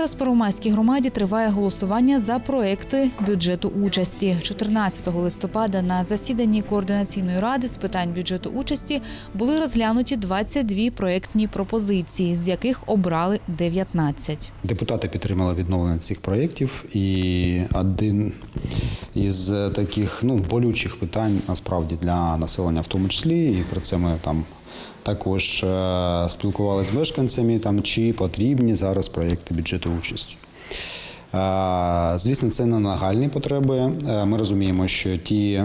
Зараз в Первомайській громаді триває голосування за проекти бюджету участі. 14 листопада на засіданні координаційної ради з питань бюджету участі були розглянуті 22 проектні пропозиції, з яких обрали 19. Депутати підтримали відновлення цих проєктів, і один із таких ну болючих питань насправді для населення, в тому числі, і про це ми там також е, спілкувалися з мешканцями, там чи потрібні зараз проєкти бюджету участі. Е, Звісно, це не нагальні потреби. Е, Ми розуміємо, що ті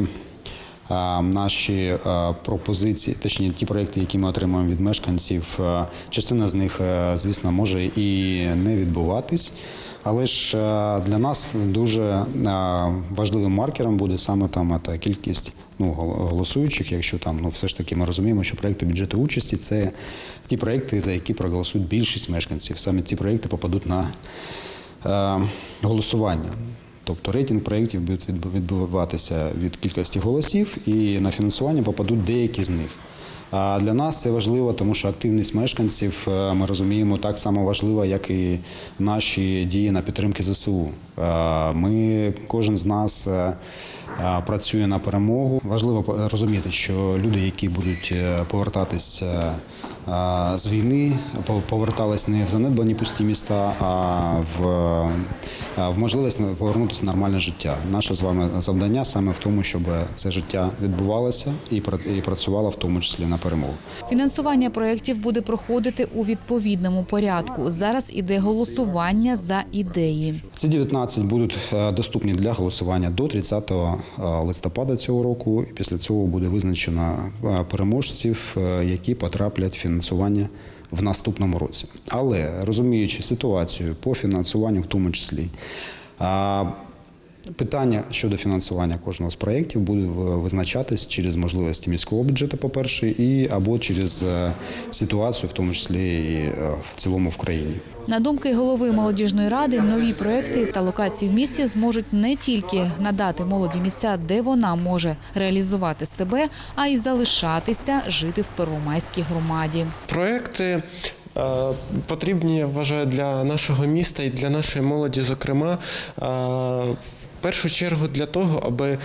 наші е, пропозиції, точніше, ті проекти, які ми отримуємо від мешканців, е, частина з них, е, звісно, може і не відбуватись. Але ж для нас дуже важливим маркером буде саме там та кількість ну, голосуючих, якщо там ну все ж таки ми розуміємо, що проекти бюджету участі це ті проекти, за які проголосують більшість мешканців. Саме ці проекти попадуть на голосування. Тобто рейтинг проєктів буде відбуватися від кількості голосів, і на фінансування попадуть деякі з них. А для нас це важливо, тому що активність мешканців е, ми розуміємо так само важлива, як і наші дії на підтримки ЗСУ. Е, Ми кожен з нас е, працює на перемогу. Важливо розуміти, що люди, які будуть повертатися з війни, пов- повертались не в занедбані пусті міста, а в, в можливість повернутися в нормальне життя. Наше з вами завдання саме в тому, щоб це життя відбувалося і і працювало в тому числі на перемогу. Фінансування проєктів буде проходити у відповідному порядку. Зараз іде голосування за ідеї. Ці 19 будуть е, доступні для голосування до 30 листопада цього року. І після цього буде визначено е, переможців, е, які потраплять в фінансування в наступному році. Але розуміючи ситуацію по фінансуванню, в тому числі. Питання щодо фінансування кожного з проєктів буде визначатись через можливості міського бюджету, по-перше, і або через е, ситуацію, в тому числі і е, в цілому в країні. На думки голови молодіжної ради, нові проекти та локації в місті зможуть не тільки надати молоді місця, де вона може реалізувати себе, а й залишатися жити в Первомайській громаді. Проекти потрібні, я вважаю, для нашого міста і для нашої молоді, зокрема, е, в першу чергу для того, аби е,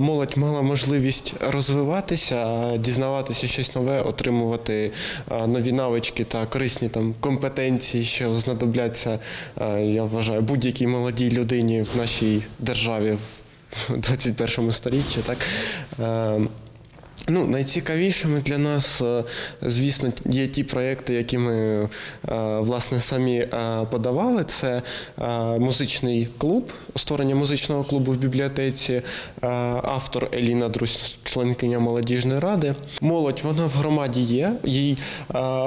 молодь мала можливість розвиватися, дізнаватися щось нове, отримувати е, нові навички та корисні там компетенції, що знадобляться, е, я вважаю, будь-якій молодій людині в нашій державі в 21 столітті. Ну, найцікавішими для нас, е, звісно, є ті проекти, які ми е, власне самі е, подавали. Це музичний клуб, створення музичного клубу в бібліотеці, автор Еліна Друсь, членкиня молодіжної ради. Молодь вона в громаді є, їй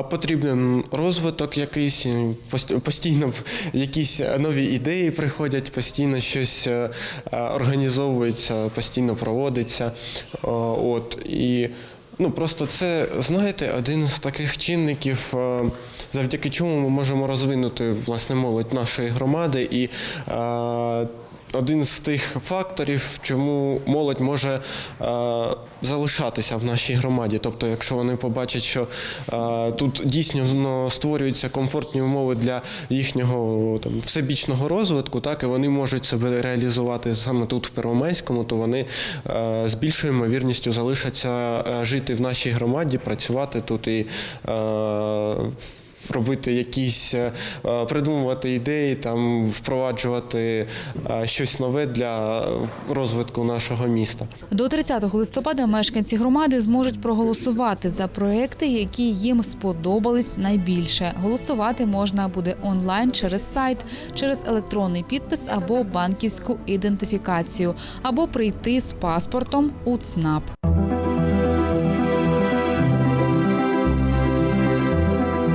потрібен розвиток якийсь, постійно якісь нові ідеї приходять, постійно щось організовується, постійно проводиться. От і ну просто це знаєте один з таких чинників, е, завдяки чому ми можемо розвинути власне молодь нашої громади і. Один з тих факторів, чому молодь може е, залишатися в нашій громаді. Тобто, якщо вони побачать, що е, тут дійсно створюються комфортні умови для їхнього там всебічного розвитку, так і вони можуть себе реалізувати саме тут, в Первомайському, то вони е, з більшою ймовірністю залишаться жити в нашій громаді, працювати тут і. Робити якісь е, е, придумувати ідеї, там впроваджувати е, щось нове для розвитку нашого міста. До 30 листопада мешканці громади зможуть проголосувати за проекти, які їм сподобались найбільше. Голосувати можна буде онлайн через сайт, через електронний підпис або банківську ідентифікацію, або прийти з паспортом у ЦНАП.